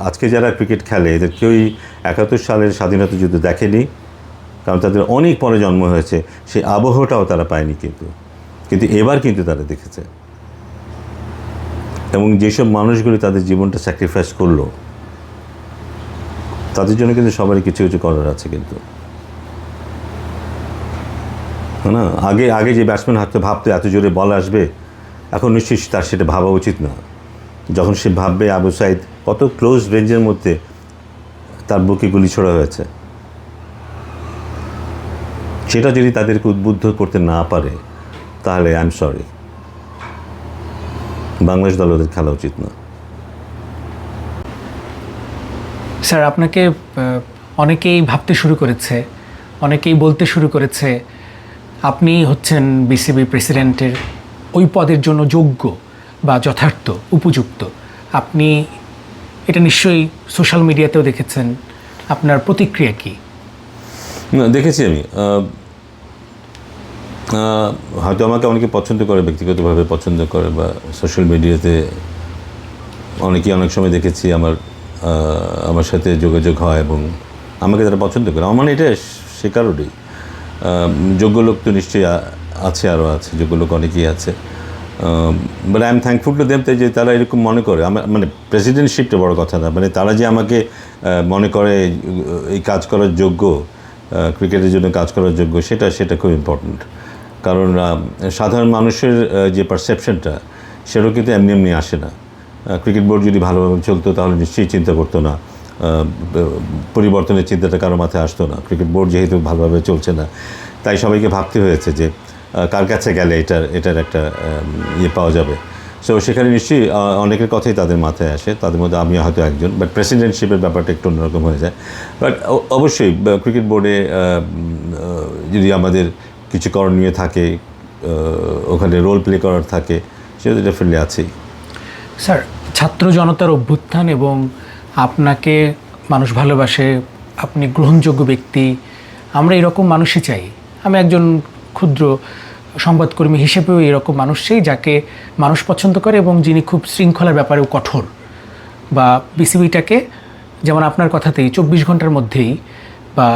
আজকে যারা ক্রিকেট খেলে, এদের কেউই একাত্তর সালের স্বাধীনতা যুদ্ধ দেখেনি, কারণ তাদের অনেক পরে জন্ম হয়েছে, সেই আবহটাও তারা পায়নি কিন্তু। কিন্তু এবার কিন্তু তারা দেখেছে। এবং যেসব মানুষগুলি তাদের জীবনটা স্যাক্রিফাইস করল, তাদের জন্য কিন্তু সবারই কিছু কিছু করার আছে কিন্তু। না আগে আগে যে ব্যাটসম্যান হাতে ভাবতে এত জোরে বল আসবে, এখন নিশ্চয়ই তার সেটা ভাবা উচিত না। যখন সে ভাববে আবু সাইদ কত ক্লোজ রেঞ্জের মধ্যে তার বুকে গুলি ছোড়া হয়েছে। সেটা যদি তাদেরকে উদ্বুদ্ধ করতে না পারে, তাহলে আই এম সরি বাংলাদেশ দল ওদের খেলা উচিত না। স্যার, আপনাকে অনেকেই ভাবতে শুরু করেছে, অনেকেই বলতে শুরু করেছে, আপনি হচ্ছেন বিসিবি প্রেসিডেন্টের ওই পদের জন্য যোগ্য বা যথার্থ, উপযুক্ত। আপনি এটা নিশ্চয়ই সোশ্যাল মিডিয়াতেও দেখেছেন। আপনার প্রতিক্রিয়া কী? না, দেখেছি আমি। হয়তো আমাকে অনেকে পছন্দ করে, ব্যক্তিগতভাবে পছন্দ করে বা সোশ্যাল মিডিয়াতে অনেকেই অনেক সময় দেখেছি আমার আমার সাথে যোগাযোগ হয় এবং আমাকে তারা পছন্দ করে। আমার মানে এটা সে কারণেই। যোগ্য লোক তো নিশ্চয়ই আছে আরও আছে, যোগ্য লোক অনেকেই আছে। But I am thankful to them যে তারা এরকম মনে করে। আমার মানে প্রেসিডেন্টশিপটা বড় কথা না। মানে তারা যে আমাকে মনে করে, এই কাজ করার যোগ্য ক্রিকেটের জন্য কাজ করার যোগ্য, সেটা সেটা খুব ইম্পর্ট্যান্ট কারণ সাধারণ মানুষের যে পারসেপশনটা সেটাও কিন্তু এমনি এমনি আসে না। ক্রিকেট বোর্ড যদি ভালোভাবে চলতো, তাহলে নিশ্চয়ই চিন্তা করতো না। পরিবর্তনের চিন্তাটা কারও মাথায় আসতো না। ক্রিকেট বোর্ড যেহেতু ভালোভাবে চলছে না, তাই সবাইকে ভাবতে হয়েছে যে কার কাছে গেলে এটার এটার একটা ইয়ে পাওয়া যাবে। সো সেখানে নিশ্চয়ই অনেকের কথাই তাদের মাথায় আসে। তাদের মধ্যে আমি হয়তো একজন বাট প্রেসিডেন্টশিপের ব্যাপারটা একটু অন্যরকম হয়ে যায়। বাট অবশ্যই ক্রিকেট বোর্ডে যদি আমাদের কিছু করণীয় থাকে ওখানে রোল প্লে করার থাকে, সেটা ডেফিনেটলি আছেই। স্যার ছাত্র জনতার অভ্যুত্থান এবং আপনাকে মানুষ ভালোবাসে, আপনি গ্রহণযোগ্য ব্যক্তি, আমরা এরকম মানুষই চাই। আমি একজন ক্ষুদ্র সংবাদকর্মী হিসেবেও এরকম মানুষ চাই যাকে মানুষ পছন্দ করে এবং যিনি খুব শৃঙ্খলার ব্যাপারেও কঠোর। বা বিসিবিটাকে যেমন আপনার কথাতেই চব্বিশ ঘণ্টার মধ্যেই বা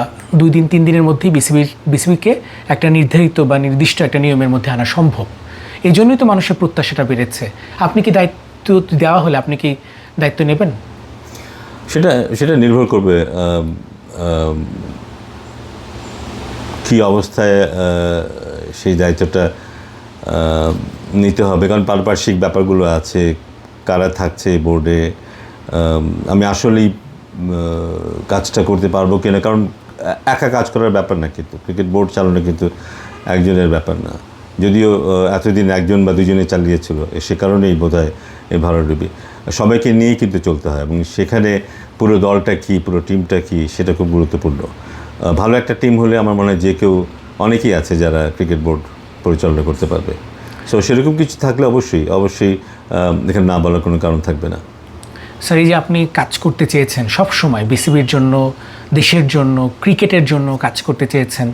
দুই দিন, তিন দিনের মধ্যেই বিসিবির বিসিবিকে একটা নির্ধারিত বা নির্দিষ্ট একটা নিয়মের মধ্যে আনা সম্ভব। এই জন্যই তো মানুষের প্রত্যাশাটা বেড়েছে। আপনি কি দায়িত্ব দেওয়া হলে আপনি কি দায়িত্ব নেবেন? সেটা সেটা নির্ভর করবে কী অবস্থায় সেই দায়িত্বটা নিতে হবে। কারণ পারিপার্শ্বিক ব্যাপারগুলো আছে, কারা থাকছে বোর্ডে, আমি আসলেই কাজটা করতে পারব কিনা, কারণ একা কাজ করার ব্যাপার না কিন্তু। ক্রিকেট বোর্ড চালানো কিন্তু একজনের ব্যাপার না। যদিও এতদিন একজন বা দুজনে চালিয়েছিল, সে কারণেই বোধ হয় এই ভারতডুবি সবাইকে নিয়েই কিন্তু চলতে হয় এবং সেখানে পুরো দলটা কী, পুরো টিমটা কী, সেটা খুব গুরুত্বপূর্ণ। ভালো একটা টিম হলে আমার মনে হয় যে কেউ অনেকেই আছে যারা ক্রিকেট বোর্ড পরিচালনা করতে পারবে। সো সেরকম কিছু থাকলে অবশ্যই অবশ্যই এখানে না বলার কোনো কারণ থাকবে না। স্যার এই যে আপনি কাজ করতে চেয়েছেন সব সময় বিসিবির জন্য, দেশের জন্য ক্রিকেটের জন্য কাজ করতে চেয়েছেন,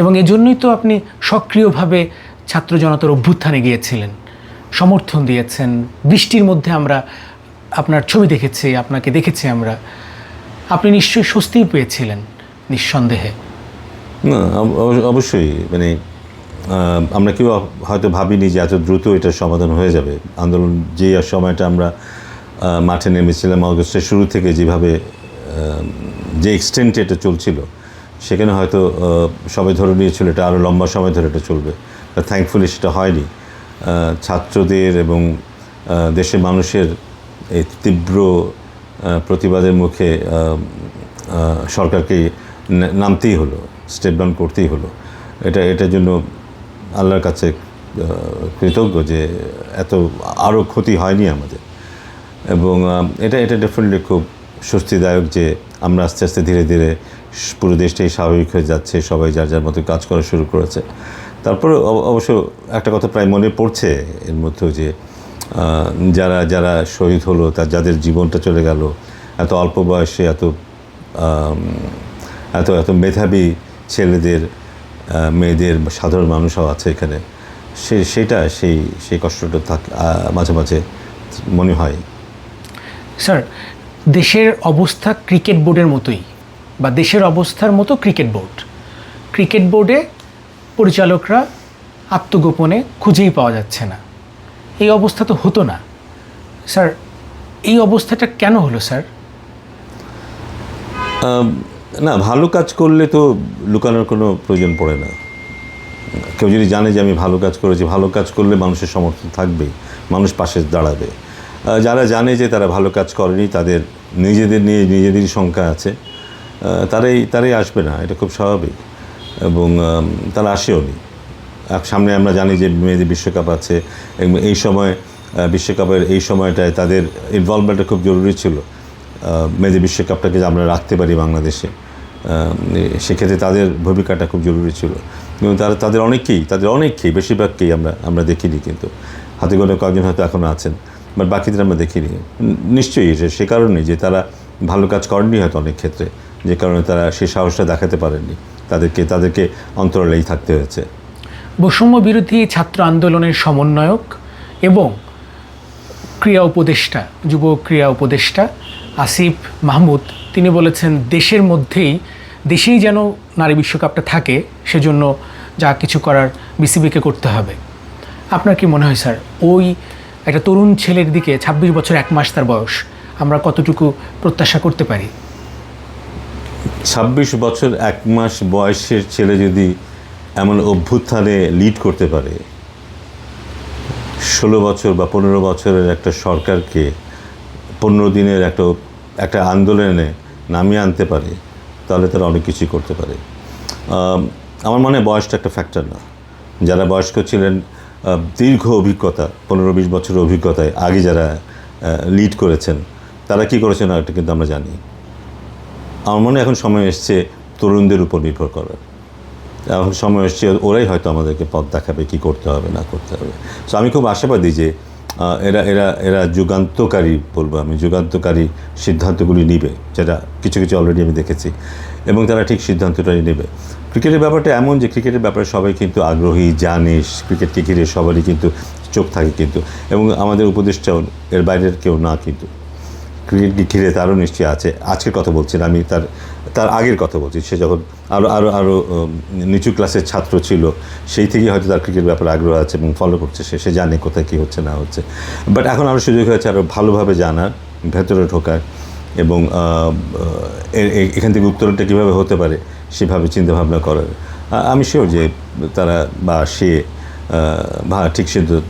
এবং এজন্যই তো আপনি সক্রিয়ভাবে ছাত্র জনতার অভ্যুত্থানে গিয়েছিলেন। সমর্থন দিয়েছেন বৃষ্টির মধ্যে আমরা আপনার ছবি দেখেছি, আপনাকে দেখেছি আমরা। আপনি নিশ্চয়ই স্বস্তিই পেয়েছিলেন। নিঃসন্দেহে। না, অব- অব- অবশ্যই মানে আমরা কেউ হয়তো ভাবিনি যে এত দ্রুত এটার সমাধান হয়ে যাবে। আন্দোলন যে সময়টা আমরা মাঠে নেমেছিলাম অগস্টের শুরু থেকে যেভাবে যে এক্সটেন্টে এটা চলছিল, সেখানে হয়তো সবাই ধরে নিয়েছিল এটা আরও লম্বা সময় ধরে এটা চলবে। থ্যাঙ্কফুলি সেটা হয়নি। ছাত্রদের এবং দেশের মানুষের এই তীব্র প্রতিবাদের মুখে সরকারকে নামতেই হলো স্টেপ ডাউন করতেই হলো। এটা, এটার জন্য আল্লাহর কাছে কৃতজ্ঞ যে এত আরও ক্ষতি হয়নি আমাদের। এবং এটা এটা ডেফিনেটলি খুব স্বস্তিদায়ক যে আমরা আস্তে আস্তে ধীরে ধীরে পুরো দেশটাই স্বাভাবিক হয়ে যাচ্ছে, সবাই যার যার মতো কাজ করা শুরু করেছে। তারপরে অবশ্য একটা কথা প্রায় মনে পড়ছে এর মধ্যেও যে যারা যারা শহীদ হলো, তার, যাদের জীবনটা চলে গেল, এত অল্প বয়সে, এত এত এত মেধাবী ছেলেদের মেয়েদের বা সাধারণ মানুষও আছে এখানে। সে সেটা সেই সেই কষ্টটা থাক মাঝে মাঝে মনে হয়। স্যার দেশের অবস্থা ক্রিকেট বোর্ডের মতোই বা দেশের অবস্থার মতো ক্রিকেট বোর্ড। ক্রিকেট বোর্ডে পরিচালকরা আত্মগোপনে খুঁজেই পাওয়া যাচ্ছে না। এই অবস্থা তো হতো না। স্যার এই অবস্থাটা কেন হলো স্যার? না, ভালো কাজ করলে তো লুকানোর কোনো প্রয়োজন পড়ে না। কেউ যদি জানে যে আমি ভালো কাজ করেছি, ভালো কাজ করলে মানুষের সমর্থন থাকবেই মানুষ পাশে দাঁড়াবে। যারা জানে যে তারা ভালো কাজ করেনি, তাদের নিজেদের নিয়ে নিজেদেরই শঙ্কা আছে। তারাই তারাই আসবে না, এটা খুব স্বাভাবিক। এবং তারা আসেও নি। সামনে আমরা জানি যে মেয়েদের বিশ্বকাপ আছে এই সময় বিশ্বকাপের এই সময়টায় তাদের ইনভলভমেন্টটা খুব জরুরি ছিল। মেয়েদের বিশ্বকাপটাকে যে আমরা রাখতে পারি বাংলাদেশে সেক্ষেত্রে তাদের ভূমিকাটা খুব জরুরি ছিল। কিন্তু তারা, তাদের অনেকেই তাদের অনেককেই, বেশিরভাগকেই আমরা আমরা দেখিনি কিন্তু। হাতে গোনা কয়েকজন হয়তো এখনও আছেন, বাট বাকিদের আমরা দেখিনি। নিশ্চয়ই সে কারণে যে তারা ভালো কাজ করেননি হয়তো অনেক ক্ষেত্রে, যে কারণে তারা সে সাহসটা দেখাতে পারেননি। তাদেরকে তাদেরকে অন্তরালেই থাকতে হয়েছে। বৈষম্য বিরোধী ছাত্র আন্দোলনের সমন্বয়ক এবং ক্রিয়া উপদেষ্টা, যুব ক্রিয়া উপদেষ্টা আসিফ মাহমুদ, তিনি বলেছেন, দেশের মধ্যেই, দেশেই যেন নারী বিশ্বকাপটা থাকে, সেজন্য যা কিছু করার বিসিবিকে করতে হবে। আপনার কি মনে হয়, স্যার? ওই একটা তরুণ ছেলের দিকে ২৬ বছর এক মাস তার বয়স, আমরা কতটুকু প্রত্যাশা করতে পারি? ছাব্বিশ বছর এক মাস বয়সের ছেলে যদি এমন অভ্যুত্থানে লিড করতে পারে, ষোলো বছর বা পনেরো বছরের একটা সরকারকে, পনেরো দিনের একটা একটা আন্দোলনে নামিয়ে আনতে পারে, তাহলে তারা অনেক কিছুই করতে পারে। আমার মনে হয় বয়সটা একটা ফ্যাক্টর না। যারা বয়স্ক ছিলেন দীর্ঘ অভিজ্ঞতা, পনেরো বিশ বছরের অভিজ্ঞতায় আগে যারা লিড করেছেন, তারা কি করেছেন এটা কিন্তু আমরা জানি। আমার মনে এখন সময় এসছে তরুণদের উপর নির্ভর করার। এখন সময় এসছে, ওরাই হয়তো আমাদেরকে পথ দেখাবে কি করতে হবে, না করতে হবে। সো আমি খুব আশাবাদী যে এরা এরা এরা যুগান্তকারী বলব আমি, যুগান্তকারী সিদ্ধান্তগুলি নিবে, যেটা কিছু কিছু অলরেডি আমি দেখেছি, এবং তারা ঠিক সিদ্ধান্তটাই নেবে। ক্রিকেটের ব্যাপারটা এমন যে ক্রিকেটের ব্যাপারে সবাই কিন্তু আগ্রহী, জানে ক্রিকেটকে ঘিরে সবারই কিন্তু চোখ থাকে কিন্তু, এবং আমাদের উপদেষ্টাও এর বাইরের কেউ না কিন্তু। ক্রিকেটকে ঘিরে তারও নিশ্চয়ই আছে। আজকের কথা বলছেন আমি তার তার আগের কথা বলছি, সে যখন আরও আরও আরও নিচু ক্লাসের ছাত্র ছিল, সেই থেকেই হয়তো তার ক্রিকেট ব্যাপারে আগ্রহ আছে এবং ফলো করছে সে সে জানে কোথায় কী হচ্ছে, না হচ্ছে। বাট এখন আরও সুযোগ হয়েছে আরও ভালোভাবে জানার, ভেতরে ঢোকার এবং এখান থেকে উত্তরণটা কীভাবে হতে পারে সেভাবে চিন্তাভাবনা করার। আমি শিওর যে তারা বা সে বা ঠিক সিদ্ধান্ত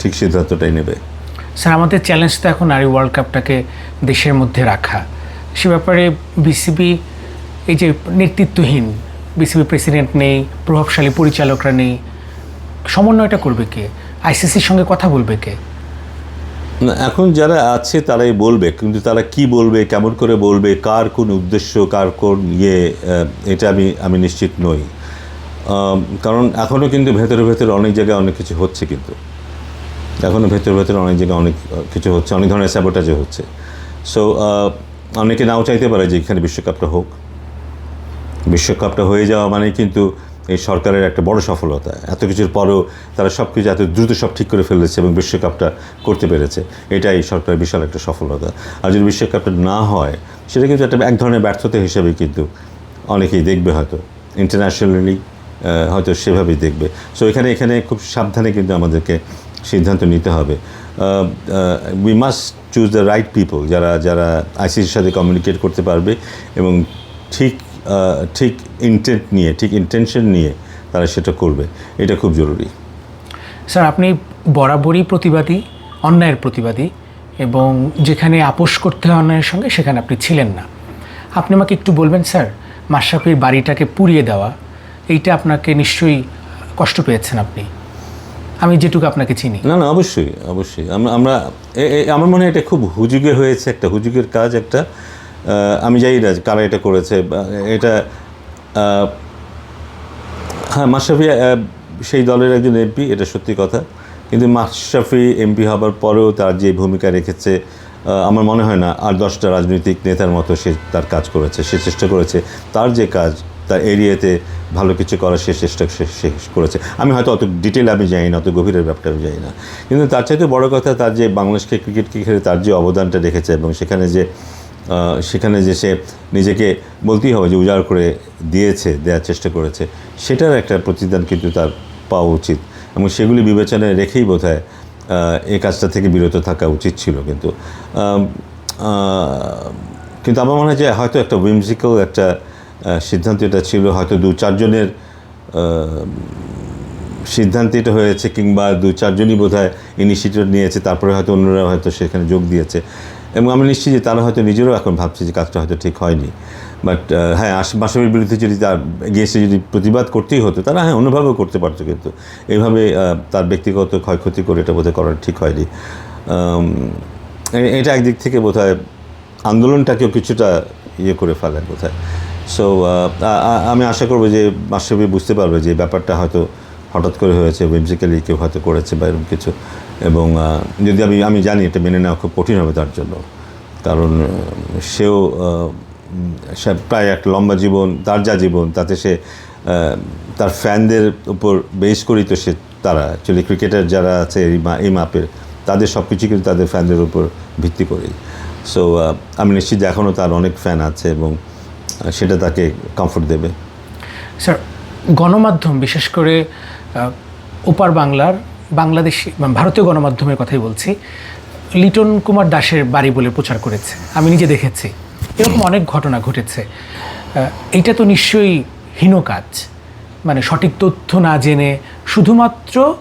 ঠিক সিদ্ধান্তটাই নেবে। স্যার আমাদের চ্যালেঞ্জ তো এখন নারী ওয়ার্ল্ড কাপটাকে দেশের মধ্যে রাখা। সে ব্যাপারে বিসিবি এই যে নেতৃত্বহীন বিসিবি প্রেসিডেন্ট নেই, প্রভাবশালী পরিচালকরা নেই, সমন্বয়টা করবে কে? আইসিসির সঙ্গে কথা বলবে কে? এখন যারা আছে তারাই বলবে, কিন্তু তারা কি বলবে, কেমন করে বলবে, কার কোন উদ্দেশ্য, কার কোন ইয়ে এটা আমি আমি নিশ্চিত নই। কারণ এখনও কিন্তু ভেতরে ভেতরে অনেক জায়গায় অনেক কিছু হচ্ছে কিন্তু। এখনও ভেতরে ভেতরে অনেক জায়গায় অনেক কিছু হচ্ছে, অনেক ধরনের স্যাবোটাজও হচ্ছে। সো অনেকে নাও চাইতে পারে যে এখানে বিশ্বকাপটা হোক। বিশ্বকাপটা হয়ে যাওয়া মানে কিন্তু এই সরকারের একটা বড় সফলতা। এত কিছুর পরও তারা সব কিছু এত দ্রুত সব ঠিক করে ফেলেছে এবং বিশ্বকাপটা করতে পেরেছে। এটাই সরকারের বিশাল একটা সফলতা। আর যদি বিশ্বকাপটা না হয়, সেটা কিন্তু একটা এক ধরনের ব্যর্থতা হিসেবে কিন্তু অনেকেই দেখবে হয়তো। ইন্টারন্যাশনালি হয়তো সেভাবেই দেখবে। সো এখানে এখানে খুব সাবধানে কিন্তু আমাদেরকে সিদ্ধান্ত নিতে হবে। We must choose the right people যারা যারা আইসিসির সাথে কমিউনিকেট করতে পারবে এবং ঠিক ঠিক ইন্টেন্ট নিয়ে, ঠিক ইন্টেনশন নিয়ে তারা সেটা করবে। এটা খুব জরুরি। স্যার, আপনি বরাবরই প্রতিবাদী, অন্যায়ের প্রতিবাদী এবং যেখানে আপোষ করতে হয় অন্যায়ের সঙ্গে, সেখানে আপনি ছিলেন না। আপনি আমাকে একটু বলবেন স্যার, মাশরাফির বাড়িটাকে পুড়িয়ে দেওয়া, এইটা আপনাকে নিশ্চয়ই কষ্ট পেয়েছেন আপনি। আমি যেটুকু আপনাকে চিনি। না না, অবশ্যই অবশ্যই। আমরা আমরা আমার মনে হয় এটা খুব হুজুগে হয়েছে একটা, হুজুগের কাজ একটা। আমি জানি না কারা এটা করেছে এটা হ্যাঁ মাশরাফি সেই দলের একজন এমপি এটা সত্যি কথা। কিন্তু মাশরাফি এমপি হবার পরেও তার যে ভূমিকা রেখেছে আমার মনে হয় না আর দশটা রাজনৈতিক নেতার মতো সে তার কাজ করেছে, সে চেষ্টা করেছে। তার যে কাজ তার এরিয়াতে ভালো কিছু করার সে চেষ্টা সে করেছে। আমি হয়তো অত ডিটেল আমি জানি না, অত গভীরের ব্যাপারটা আমি জানি না। কিন্তু তার চাইতে বড় কথা তার যে বাংলাদেশকে ক্রিকেটকে ঘিরে তার যে অবদানটা রেখেছে এবং সেখানে যে সেখানে যে সে নিজেকে বলতেই হবে যে উজাড় করে দিয়েছে দেওয়ার চেষ্টা করেছে, সেটার একটা প্রতিদান কিন্তু তার পাওয়া উচিত। এবং সেগুলি বিবেচনায় রেখেই বোধ হয় এই কাজটা থেকে বিরত থাকা উচিত ছিল কিন্তু। কিন্তু আমার মনে হয় যে হয়তো একটা উইমজিক্যাল একটা সিদ্ধান্ত এটা ছিল হয়তো দু চারজনের সিদ্ধান্ত এটা হয়েছে কিংবা দু চারজনই বোধ হয় ইনিশিয়েটিভ নিয়েছে, তারপরে হয়তো অন্যরা হয়তো সেখানে যোগ দিয়েছে। এবং আমি নিশ্চিত যে তারা হয়তো নিজেরও এখন ভাবছে যে কাজটা হয়তো ঠিক হয়নি। বাট হ্যাঁ আশ- মাসবের বিরুদ্ধে যদি তার এসে যদি প্রতিবাদ করতেই হতো, তারা হ্যাঁ অন্যভাবেও করতে পারতো কিন্তু। এইভাবে তার ব্যক্তিগত ক্ষয়ক্ষতি করে এটা বোধহয় করা ঠিক হয়নি। এটা একদিক থেকে বোধ হয় আন্দোলনটাকেও কিছুটা ইয়ে করে ফেলে বোধ হয় সো আমি আশা করব যে মাসবি বুঝতে পারবে যে ব্যাপারটা হয়তো হঠাৎ করে হয়েছে ওয়েবজিক্যালি কেউ হয়তো করেছে বা এরকম কিছু। এবং যদি আমি আমি জানি এটা মেনে নেওয়া খুব কঠিন হবে তার জন্য। কারণ সেও সে প্রায় একটা লম্বা জীবন, তার যা জীবন, তাতে সে তার ফ্যানদের উপর বেস করেই তো সে তারা। অ্যাকচুয়ালি ক্রিকেটার যারা আছে, এই মা, এই মাপের, তাদের সব কিছু কিন্তু তাদের ফ্যানদের উপর ভিত্তি করেই। সো আমি নিশ্চিত এখনও তার অনেক ফ্যান আছে এবং সেটা তাকে কমফোর্ট দেবে। স্যার গণমাধ্যম, বিশেষ করে ওপার বাংলার বাংলাদেশি বা ভারতীয় গণমাধ্যমের কথাই বলছি, লিটন কুমার দাসের বাড়ি বলে প্রচার করেছে। আমি নিজে দেখেছি। এরকম অনেক ঘটনা ঘটেছে। এটা তো নিশ্চয়ই হীন কাজ। মানে সঠিক তথ্য না জেনে শুধুমাত্র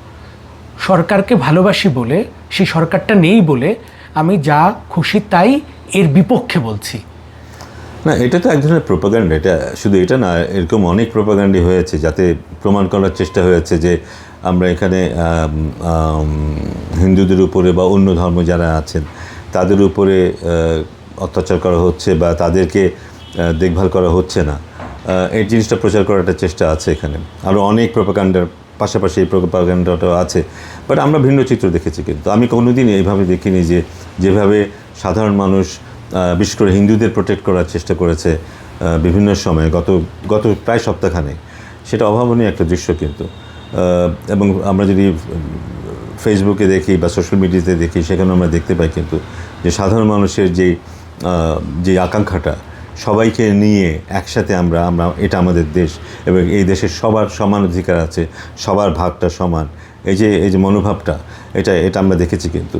সরকারকে ভালোবাসি বলে, সেই সরকারটা নেই বলে আমি যা খুশি তাই এর বিপক্ষে বলছি। না, এটা তো এক ধরনের প্রোপাগান্ডা এটা শুধু এটা না, এরকম অনেক প্রোপাগান্ডি হয়েছে যাতে প্রমাণ করার চেষ্টা হয়েছে যে আমরা এখানে হিন্দুদের উপরে বা অন্য ধর্ম যারা আছেন, তাদের উপরে অত্যাচার করা হচ্ছে বা তাদেরকে দেখভাল করা হচ্ছে না। এই জিনিসটা প্রচার করার একটা চেষ্টা আছে এখানে। আরও অনেক প্রোপাগান্ডার পাশাপাশি এই প্রোপাগান্ডাটাও আছে বাট আমরা ভিন্ন চিত্র দেখেছি কিন্তু। আমি কোনোদিন এইভাবে দেখিনি যে যেভাবে সাধারণ মানুষ বিশেষ করে হিন্দুদের প্রোটেক্ট করার চেষ্টা করেছে বিভিন্ন সময়ে, গত গত প্রায় সপ্তাহখানে সেটা অভাবনীয় একটা দৃশ্য কিন্তু। এবং আমরা যদি ফেসবুকে দেখি বা সোশ্যাল মিডিয়াতে দেখি সেখানে আমরা দেখতে পাই কিন্তু যে সাধারণ মানুষের যে যে আকাঙ্ক্ষাটা, সবাইকে নিয়ে একসাথে আমরা আমরা, এটা আমাদের দেশ এবং এই দেশের সবার সমান অধিকার আছে, সবার ভাগটা সমান। এই যে এই যে মনোভাবটা, এটা এটা আমরা দেখেছি কিন্তু।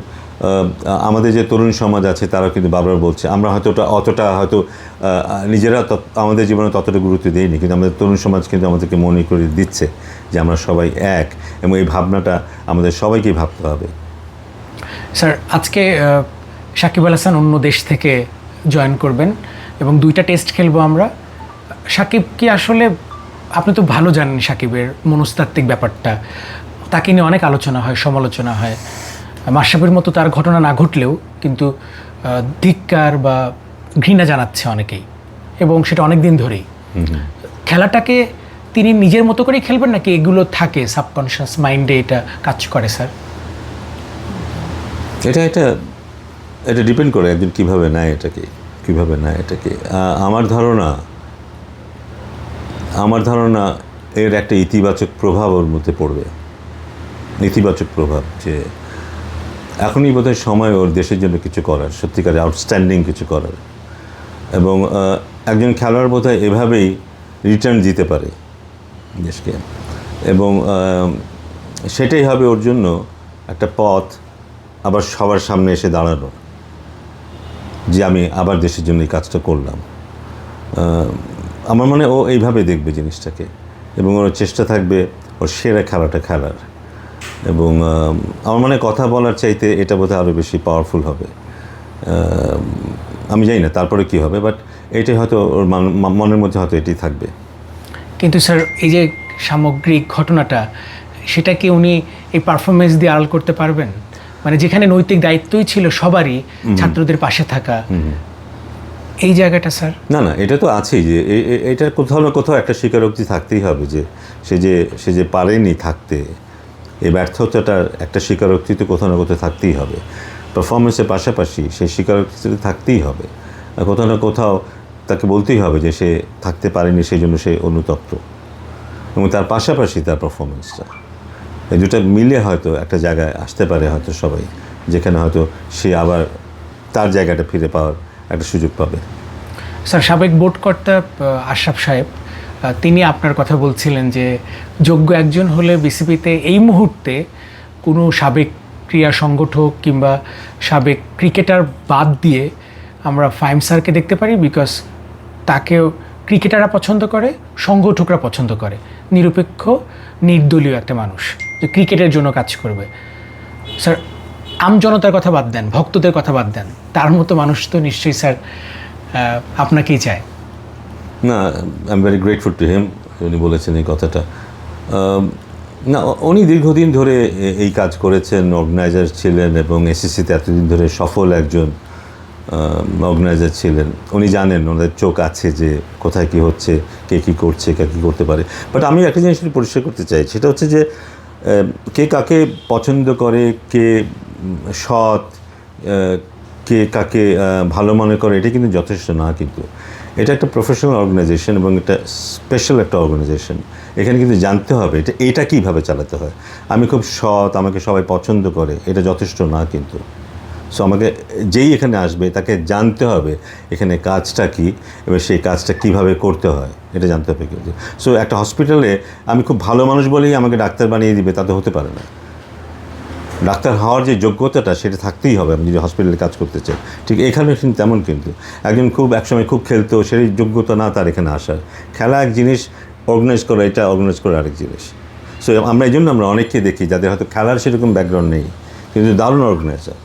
আমাদের যে তরুণ সমাজ আছে তারা কিন্তু বারবার বলছে, আমরা হয়তো অতটা হয়তো নিজেরা আমাদের জীবনে ততটা গুরুত্ব দিইনি, কিন্তু আমাদের তরুণ সমাজ কিন্তু আমাদেরকে মনে করে দিচ্ছে যে আমরা সবাই এক এবং এই ভাবনাটা আমাদের সবাইকেই ভাবতে হবে। স্যার, আজকে সাকিব আল হাসান অন্য দেশ থেকে জয়েন করবেন এবং দুইটা টেস্ট খেলব আমরা। সাকিব কি আসলে, আপনি তো ভালো জানেন সাকিবের মনস্তাত্ত্বিক ব্যাপারটা। তাকে নিয়ে অনেক আলোচনা হয়, সমালোচনা হয়। মাশরাফির মতো তার ঘটনা না ঘটলেও কিন্তু ধিক্কার বা ঘৃণা জানাচ্ছে অনেকেই এবং সেটা অনেক দিন ধরেই খেলাটাকে তিনি নিজের মতো করেই খেলবেন নাকি এগুলো থাকে সাবকনশিয়াস মাইন্ডে এটা কাজ করে স্যার? এটা এটা এটা ডিপেন্ড করে একজন কীভাবে নেয় এটাকে কীভাবে নেয় এটাকে। আমার ধারণা আমার ধারণা এর একটা ইতিবাচক প্রভাব ওর মধ্যে পড়বে। ইতিবাচক প্রভাব যে এখনই বোধহয় সময় ওর দেশের জন্য কিছু করার সত্যিকারে আউটস্ট্যান্ডিং কিছু করার। এবং একজন খেলোয়াড় বোধহয় এভাবেই রিটার্ন দিতে পারে দেশকে। এবং সেটাই হবে ওর জন্য একটা পথ আবার সবার সামনে এসে দাঁড়ানো যে আমি আবার দেশের জন্য এই কাজটা করলাম। আমার মনে ও এইভাবে দেখবে জিনিসটাকে। এবং ওর চেষ্টা থাকবে ওর সেরা খেলাটা খেলার। এবং আমার মনে কথা বলার চাইতে এটা বোধহয় আরও বেশি পাওয়ারফুল হবে। আমি জানি না তারপরে কি হবে বাট এটাই হয়তো ওর মনের মধ্যে হয়তো এটাই থাকবে। কিন্তু স্যার এই যে সামগ্রিক ঘটনাটা সেটা কি উনি এই পারফরমেন্স দিয়ে আড়াল করতে পারবেন? মানে যেখানে নৈতিক দায়িত্বই ছিল সবারই ছাত্রদের পাশে থাকা। এই জায়গাটা স্যার? না না এটা তো আছেই যে এটা কোথাও না কোথাও একটা স্বীকারোক্তি থাকতেই হবে যে সে যে সে যে পারেনি থাকতে এই ব্যর্থতাটার একটা স্বীকারোক্তি তো কোথাও না কোথাও থাকতেই হবে। পারফরমেন্সের পাশাপাশি সেই স্বীকারোক্তি থাকতেই হবে। আর কোথাও না কোথাও তাকে বলতেই হবে যে সে থাকতে পারেনি, সেই জন্য সে অনুতপ্ত। এবং তার পাশাপাশি তার পারফরমেন্সটা এই দুটো মিলে হয়তো একটা জায়গায় আসতে পারে হয়তো সবাই, যেখানে হয়তো সে আবার তার জায়গাটা ফিরে পাওয়ার একটা সুযোগ পাবে। স্যার, সাবেক বোর্ড কর্তা আশরাফ সাহেব তিনি আপনার কথা বলছিলেন যে যোগ্য একজন হলে বিসিবিতে এই মুহূর্তে কোনো সাবেক ক্রীড়া সংগঠক কিংবা সাবেক ক্রিকেটার বাদ দিয়ে আমরা ফাইম স্যারকে দেখতে পারি বিকজ তাকেও ক্রিকেটাররা পছন্দ করে, সংগঠকরা পছন্দ করে। নিরপেক্ষ, নির্দলীয় একটা মানুষ যে ক্রিকেটের জন্য কাজ করবে। স্যার আমজনতার কথা বাদ দেন, ভক্তদের কথা বাদ দেন। তার মতো মানুষ তো নিশ্চয়ই স্যার আপনাকেই চায়। না I am very grateful to him উনি বলেছেন এই কথাটা। না উনি দীর্ঘদিন ধরে এই কাজ করেছেন অর্গানাইজার ছিলেন এবং এসএসসিতে এতদিন ধরে সফল একজন অর্গানাইজার ছিলেন। উনি জানেন, ওনাদের চোখ আছে যে কোথায় কি হচ্ছে, কে কী করছে, কে কী করতে পারে। বাট আমি একটা জিনিস পরিষ্কার করতে চাই, সেটা হচ্ছে যে কে কাকে পছন্দ করে, কে সৎ কে কাকে ভালো মনে করে, এটা কিন্তু যথেষ্ট না কিন্তু। এটা একটা প্রফেশনাল অর্গানাইজেশন এবং এটা স্পেশাল একটা অর্গানাইজেশন এখানে কিন্তু জানতে হবে এটা এটা কীভাবে চালাতে হয়। আমি খুব সৎ, আমাকে সবাই পছন্দ করে, এটা যথেষ্ট না কিন্তু। সো আমাকে যেই এখানে আসবে, তাকে জানতে হবে এখানে কাজটা কি এবং সেই কাজটা কীভাবে করতে হয়, এটা জানতে হবে কিন্তু। সো একটা হসপিটালে আমি খুব ভালো মানুষ বলেই আমাকে ডাক্তার বানিয়ে দিবে তাতে হতে পারে না। ডাক্তার হওয়ার যে যোগ্যতাটা সেটা থাকতেই হবে আপনি যদি হসপিটালে কাজ করতে চাই ঠিক এখানে কিন্তু তেমন কিন্তু। একজন খুব একসময় খুব খেলতো সেই যোগ্যতা না তার এখানে আসার। খেলা এক জিনিস অর্গানাইজ করা এটা অর্গানাইজ করা আরেক জিনিস। সো আমরা এই জন্য আমরা অনেককে দেখি যাদের হয়তো খেলার সেরকম ব্যাকগ্রাউন্ড নেই কিন্তু দারুণ অর্গানাইজার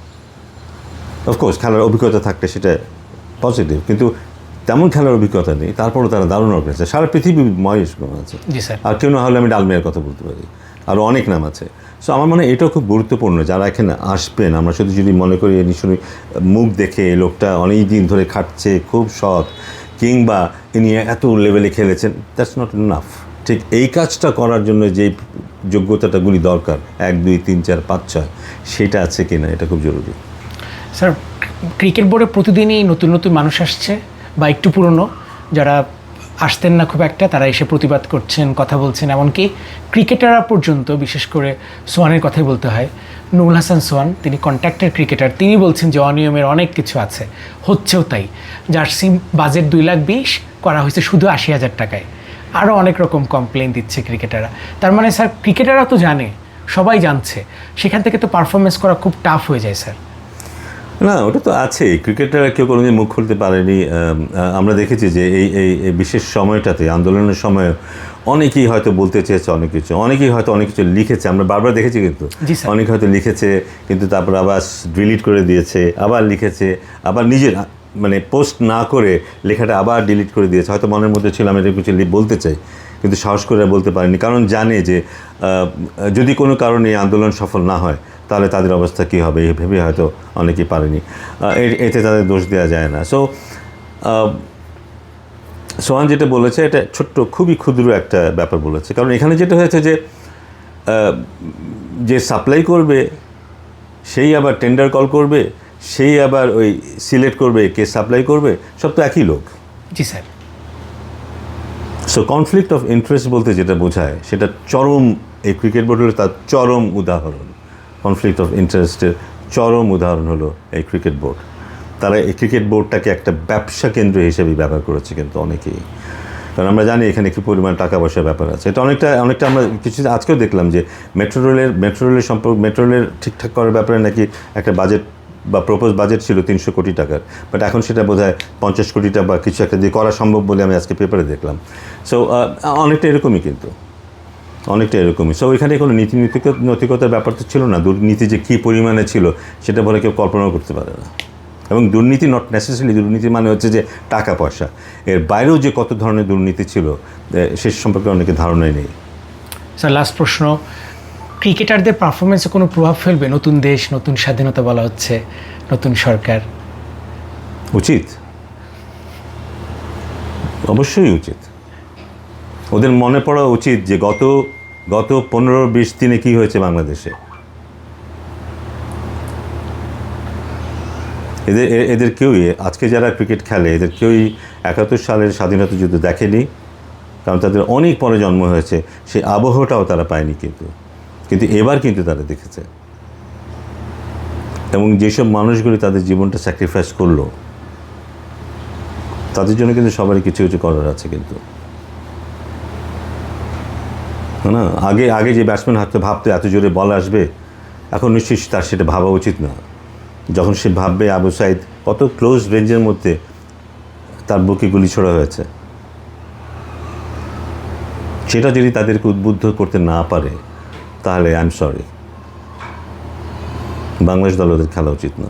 অফকোর্স খেলার অভিজ্ঞতা থাকলে সেটা পজিটিভ কিন্তু তেমন খেলার অভিজ্ঞতা নেই তারপরও তারা দারুণ অর্গানাইজার সারা পৃথিবী মহেশ আছে। আর কেউ না হলে আমি ডালমিয়ার কথা বলতে পারি। আরও অনেক নাম আছে। সো আমার মনে হয় এটাও খুব গুরুত্বপূর্ণ, যারা এখানে আসবেন। আমরা শুধু যদি মনে করি নিশ্চয়ই মুখ দেখে লোকটা অনেক দিন ধরে খাটছে, খুব সৎ, কিংবা ইনি এত লেভেলে খেলেছেন দ্যাটস নট নাফ ঠিক এই কাজটা করার জন্য যে যোগ্যতাটাগুলি দরকার, এক, দুই, তিন, চার, পাঁচ, ছয়, সেটা আছে কিনা, এটা খুব জরুরি। স্যার ক্রিকেট বোর্ডে প্রতিদিনই নতুন নতুন মানুষ আসছে, বা একটু পুরনো, যারা আসতেন না খুব একটা, তারা এসে প্রতিবাদ করছেন, কথা বলছেন। এমনকি ক্রিকেটাররা পর্যন্ত, বিশেষ করে সোয়ানের কথাই বলতে হয়, নুরুল হাসান সোয়ান, তিনি কন্ট্রাক্টের ক্রিকেটার তিনি বলছেন যে অনিয়মের অনেক কিছু আছে, হচ্ছেও তাই। জার্সি বাজেট দুই লাখ বিশ, করা হয়েছে শুধু আশি হাজার টাকায়। আরও অনেক রকম কমপ্লেন দিচ্ছে ক্রিকেটাররা তার মানে স্যার ক্রিকেটাররা তো জানে, সবাই জানছে। সেখান থেকে তো পারফরমেন্স করা খুব টাফ হয়ে যায়, স্যার। না ওটা তো আছে। ক্রিকেটাররা কেউ কোনোদিন মুখ খুলতে পারেনি। আমরা দেখেছি যে এই এই বিশেষ সময়টাতে আন্দোলনের সময় অনেকেই হয়তো বলতে চেয়েছে অনেক কিছু। অনেকেই হয়তো অনেক কিছু লিখেছে। আমরা বারবার দেখেছি কিন্তু। অনেকে হয়তো লিখেছে কিন্তু তারপর আবার ডিলিট করে দিয়েছে আবার লিখেছে আবার নিজের মানে পোস্ট না করে লেখাটা আবার ডিলিট করে দিয়েছে। হয়তো মনের মধ্যে ছিল আমি এটা কিছু বলতে চাই কিন্তু সাহস করে বলতে পারেনি। কারণ জানে যে যদি কোনো কারণে আন্দোলন সফল না হয় তাহলে তাদের অবস্থা কী হবে? এই ভেবে হয়তো অনেকেই পারেনি। এতে তাদের দোষ দেওয়া যায় না। সো সোহান যেটা বলেছে এটা ছোট্ট খুবই ক্ষুদ্র একটা ব্যাপার বলেছে। কারণ এখানে যেটা হয়েছে যে যে সাপ্লাই করবে সেই আবার টেন্ডার কল করবে সেই আবার ওই সিলেক্ট করবে কে সাপ্লাই করবে সব তো একই লোক। Ji sir. So conflict of interest বলতে যেটা বোঝায় সেটা চরম এই ক্রিকেট বোর্ডের তার চরম উদাহরণ। কনফ্লিক্ট অফ ইন্টারেস্টের চরম উদাহরণ হলো এই ক্রিকেট বোর্ড তারা এই ক্রিকেট বোর্ডটাকে একটা ব্যবসা কেন্দ্র হিসেবে ব্যবহার করেছে কিন্তু অনেকেই। কারণ আমরা জানি এখানে কী পরিমাণ টাকা পয়সার ব্যাপার আছে। এটা অনেকটা অনেকটা আমরা কিছু আজকেও দেখলাম যে মেট্রো রেলের মেট্রো রেলের সম্পর্ক মেট্রো রেলের ঠিকঠাক করার ব্যাপারে নাকি একটা বাজেট বা প্রপোজ বাজেট ছিল তিনশো কোটি টাকার। বাট এখন সেটা বোধ হয় পঞ্চাশ কোটি টাকা বা কিছু একটা দিয়ে করা সম্ভব বলে আমি আজকে পেপারে দেখলাম। সো অনেকটা এরকমই কিন্তু। অনেকটা এরকমই। সো এখানে কোনো নীতি নৈতিক- নৈতিকতার ব্যাপার তো ছিল না। দুর্নীতি যে কী পরিমাণে ছিল সেটা বলে কেউ কল্পনাও করতে পারে না। এবং দুর্নীতি নট নেসেসারি দুর্নীতি মানে হচ্ছে যে টাকা পয়সা। এর বাইরেও যে কত ধরনের দুর্নীতি ছিল সে সম্পর্কে অনেকে ধারণাই নেই। স্যার লাস্ট প্রশ্ন। ক্রিকেটারদের পারফরমেন্সে কোনো প্রভাব ফেলবে? নতুন দেশ নতুন স্বাধীনতা বলা হচ্ছে নতুন সরকার। উচিত। অবশ্যই উচিত। ওদের মনে পড়া উচিত যে গত গত পনেরো বিশ দিনে কী হয়েছে বাংলাদেশে। এদের এদের কেউই, আজকে যারা ক্রিকেট খেলে, এদের কেউই একাত্তর সালের স্বাধীনতা যুদ্ধ দেখেনি, কারণ তাদের অনেক পরে জন্ম হয়েছে সেই আবহাওয়াটাও তারা পায়নি কিন্তু। কিন্তু এবার কিন্তু তারা দেখেছে। এবং যেসব মানুষগুলি তাদের জীবনটা স্যাক্রিফাইস করল, তাদের জন্য কিন্তু সবারই কিছু কিছু করার আছে কিন্তু। না আগে আগে যে ব্যাটসম্যান হাতে ভাবতে এত জোরে বল আসবে, এখন নিশ্চয়ই তার সেটা ভাবা উচিত না। যখন সে ভাববে আবু সাইদ কত ক্লোজ রেঞ্জের মধ্যে তার বুকে গুলি ছোড়া হয়েছে। সেটা যদি তাদেরকে উদ্বুদ্ধ করতে না পারে, তাহলে আই এম সরি বাংলাদেশ দল ওদের খেলা উচিত না।